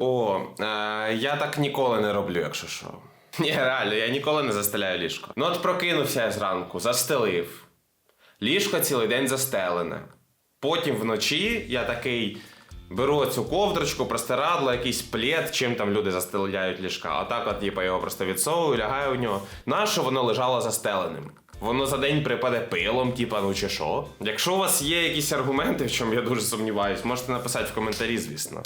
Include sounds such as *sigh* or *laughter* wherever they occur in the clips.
О, е, я так ніколи не роблю, якщо що. *laughs* Ні, реально, я ніколи не застеляю ліжко. Ну от прокинувся я зранку, застелив. Ліжко цілий день застелене. Потім вночі я такий беру цю ковдрочку, простирадло, якийсь плед, чим там люди застеляють ліжка. А так, от, типа, його просто відсовую, лягаю в нього. Нащо воно лежало застеленим? Воно за день припаде пилом, типа, ну чи що? Якщо у вас є якісь аргументи, в чому я дуже сумніваюсь, можете написати в коментарі, звісно.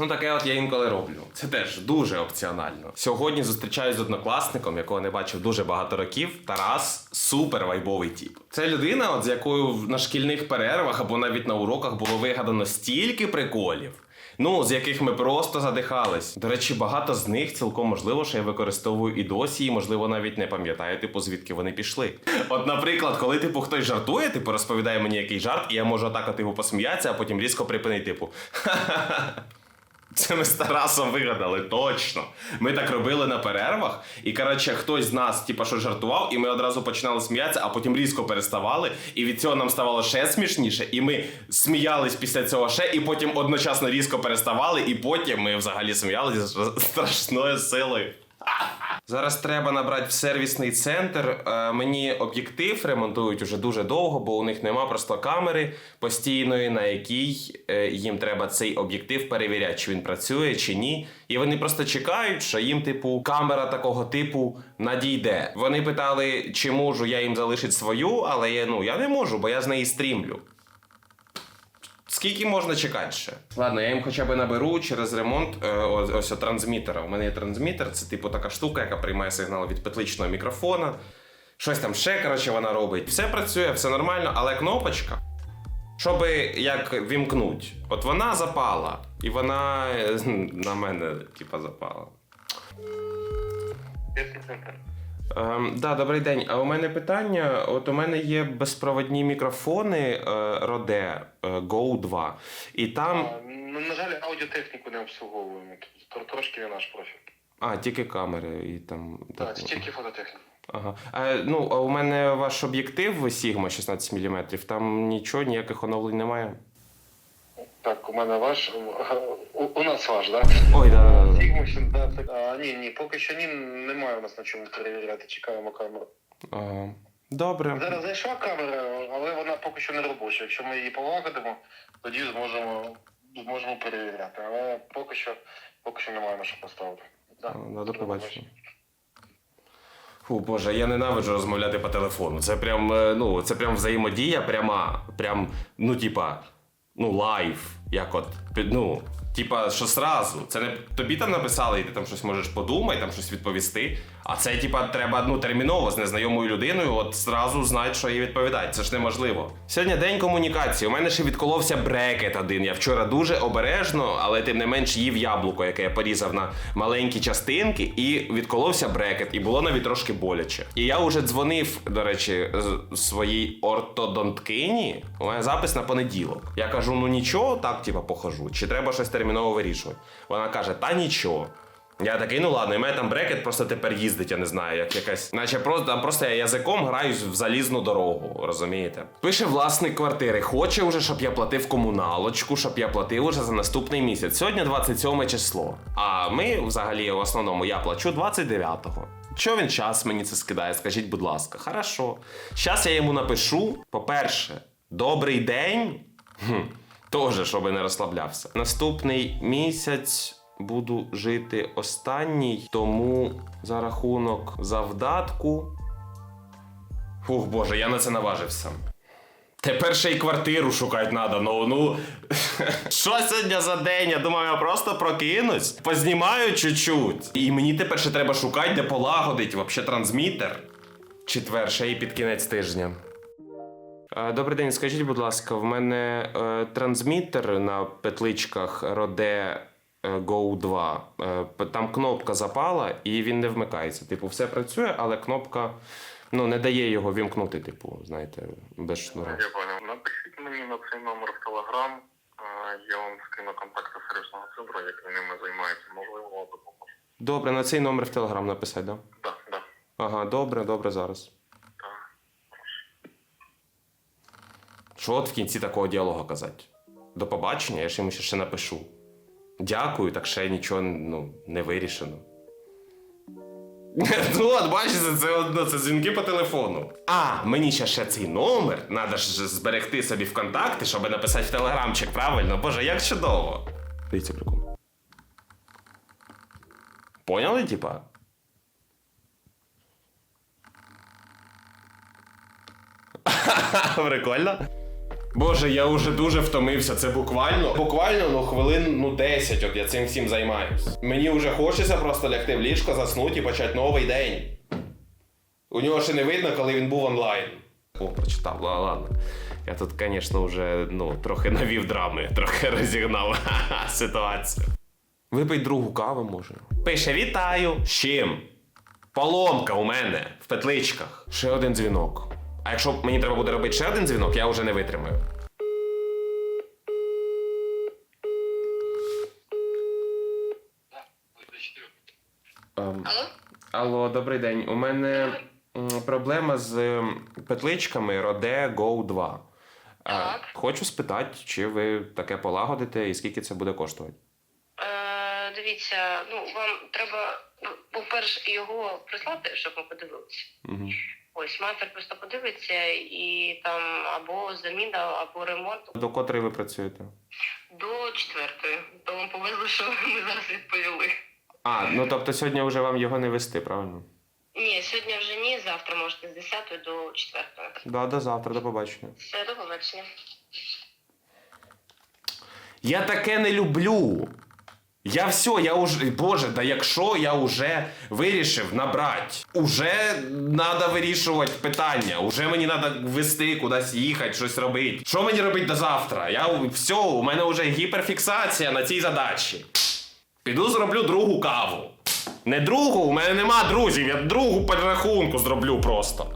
Ну, таке от я інколи роблю. Це теж дуже опціонально. Сьогодні зустрічаюсь з однокласником, якого не бачив дуже багато років. Тарас супер вайбовий тіп. Це людина, от з якою на шкільних перервах або навіть на уроках було вигадано стільки приколів. Ну, з яких ми просто задихались. До речі, багато з них цілком можливо, що я використовую і досі, і можливо навіть не пам'ятаю, типу, звідки вони пішли. От, наприклад, коли типу хтось жартує, типу розповідає мені якийсь жарт, і я можу от типу посміятися, а потім різко припинити, типу. *laughs* Це ми з Тарасом вигадали, точно. Ми так робили на перервах, і коротше, хтось з нас, типа, що жартував, і ми одразу починали сміятися, а потім різко переставали. І від цього нам ставало ще смішніше. І ми сміялись після цього ще, і потім одночасно різко переставали, і потім ми взагалі сміялися з страшною силою. Зараз треба набрати в сервісний центр. Е, мені об'єктив ремонтують уже дуже довго, бо у них нема просто камери постійної, на якій е, їм треба цей об'єктив перевіряти, чи він працює, чи ні. І вони просто чекають, що їм, типу, камера такого типу надійде. Вони питали, чи можу я їм залишити свою, але я, ну, я не можу, бо я з неї стрімлю. Скільки можна чекати ще? Ладно, я їм хоча б наберу через ремонт е, ось, ось трансмітера. У мене є трансмітер, це типу така штука, яка приймає сигнал від петличного мікрофона. Щось там ще, коротше, вона робить. Все працює, все нормально, але кнопочка. Щоби як вімкнуть, от вона запала, і вона е, *laughs* на мене, типа, запала. Ем, да, добрий день. А у мене питання: от у мене є безпроводні мікрофони е, Rode е, Go 2. І там. А, ну, на жаль, аудіотехніку не обслуговуємо. Тр- Трошки не наш профіль. А, тільки камери і там. Так, це тільки фототехніка. Ага. А, ну, а у мене ваш об'єктив Sigma 16 мм, там нічого, ніяких оновлень немає. Так, у мене ваш. У, у нас ваш, так? Ой, да, да, да. Сігмусін, да, це. А, ні, ні, поки що ні, немає у нас на чому перевіряти, чекаємо камеру. Ага. Добре. Зараз зайшла камера, але вона поки що не робоча. Якщо ми її полагодимо, тоді зможемо, зможемо перевіряти. Але поки що, поки що немає на що поставити. Да. А, До побачення. Фу, боже, я ненавиджу розмовляти по телефону. Це прям, е, ну, це прям взаємодія пряма. Прям, ну, типа, ну, лайв. Як от, ну, типа, що сразу. Це не тобі там написали, і ти там щось можеш подумати, там щось відповісти. А це, типа, треба ну, терміново з незнайомою людиною, от зразу знати, що їй відповідати. Це ж неможливо. Сьогодні день комунікації. У мене ще відколовся брекет один. Я вчора дуже обережно, але тим не менш їв яблуко, яке я порізав на маленькі частинки, і відколовся брекет, і було навіть трошки боляче. І я вже дзвонив, до речі, своїй ортодонткині. У мене запис на понеділок. Я кажу: ну нічого, так типа похожу, чи треба щось терміново вирішувати. Вона каже: та нічого. Я такий, ну ладно, і мене там брекет просто тепер їздить, я не знаю, як якась. Наче просто там просто я язиком граюсь в залізну дорогу, розумієте? Пише власник квартири, хоче вже, щоб я платив комуналочку, щоб я платив уже за наступний місяць. Сьогодні 27 число. А ми взагалі в основному я плачу 29-го. Що він час мені це скидає? Скажіть, будь ласка, хорошо. Щас я йому напишу. По-перше, добрий день. Хм, Тоже, щоб не розслаблявся. Наступний місяць буду жити останній, тому за рахунок завдатку. Ух, боже, я на це наважився. Тепер ще й квартиру шукати треба, ну ну. *laughs* Що сьогодні за день? Я думав, я просто прокинусь, познімаю чуть-чуть. І мені тепер ще треба шукати, де полагодить вообще трансмітер. Четвер, ще й під кінець тижня. Е, Добрий день, скажіть, будь ласка, в мене е, трансмітер на петличках Rode е, Go 2. Е, там кнопка запала і він не вмикається. Типу, все працює, але кнопка ну, не дає його вімкнути, типу, знаєте, без шнура. Я понял. Напишіть мені на цей номер в Телеграм. Я вам скину контакти сервісного центру, який ними займається. Можливо, вам допоможе. Добре, на цей номер в Телеграм написати, да? Так, так. Ага, добре, добре, зараз. Що от в кінці такого діалогу казати? До побачення, я ж йому ще, ще напишу. Дякую, так ще нічого ну, не вирішено. *laughs* Ну, от бачите, це одно, це дзвінки по телефону. А, мені ще ще цей номер. Надо ж зберегти собі в контакти, щоб написати в телеграмчик, правильно? Боже, як чудово. Дивіться, прикол. Поняли, типа? *laughs* Прикольно. Боже, я вже дуже втомився. Це буквально. Буквально ну хвилин ну 10, от я цим всім займаюсь. Мені вже хочеться просто лягти в ліжко, заснути і почати новий день. У нього ще не видно, коли він був онлайн. О, прочитав, ла- ладно. Я тут, звісно, вже ну, трохи навів драми, трохи розігнав *laughs* ситуацію. Випий другу каву, може. Пише: вітаю! З чим? Поломка у мене в петличках. Ще один дзвінок. А якщо мені треба буде робити ще один дзвінок, я вже не витримаю. Ем, Алло? Алло, добрий день. У мене м, проблема з ем, петличками Rode Go 2. Е, Так. Хочу спитати, чи ви таке полагодите і скільки це буде коштувати? Е, дивіться, ну вам треба, ну, по-перше, його прислати, щоб ми подивилися. Угу. Ось майстер просто подивиться і там або заміна, або ремонт До котрої ви працюєте? до четвертої. То вам повезло, що ми зараз відповіли. А, ну тобто сьогодні вже вам його не вести, правильно? Ні, сьогодні вже ні, завтра можете з 10 до 4. Да, до завтра, до побачення. Все, до побачення. Я таке не люблю. Я все, я уже. Боже, да якщо я вже вирішив набрати, уже треба вирішувати питання. Уже мені треба вести кудись їхати, щось робити. Що мені робити до завтра? Я все, у мене вже гіперфіксація на цій задачі. Піду зроблю другу каву. Не другу, у мене нема друзів, я другу перерахунку зроблю просто.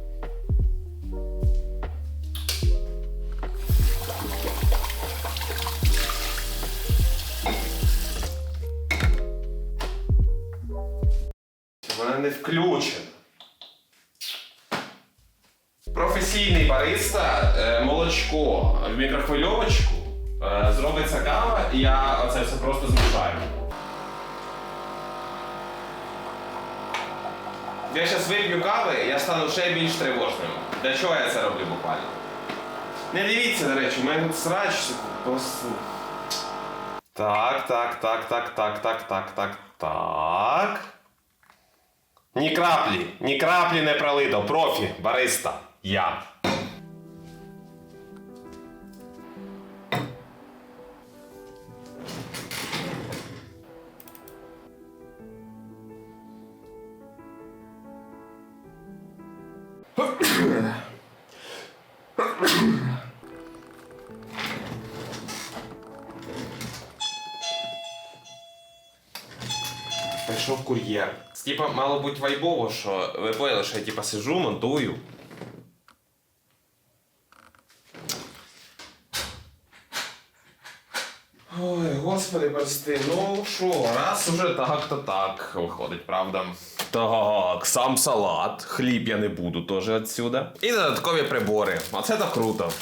Вона не включена. Професійний бариста, е, молочко в мікрохвильовочку. Е, зробиться кава, і я оце все просто змішаю. Я зараз вип'ю кави, я стану ще більш тривожним. Для чого я це роблю буквально? Не дивіться, до речі, у мене тут срач. Просто... Так, так, так, так, так, так, так, так, так. Ні краплі, ні краплі не пролито. Профі, бариста. Я. Прийшов кур'єр. Типа, мало бути вайбово, що ви поняли, що я типа сижу, монтую. Ой, господи, прости, ну що, раз уже так, то так виходить, правда. Так, сам салат, хліб я не буду теж отсюда. І додаткові прибори. Оце то круто.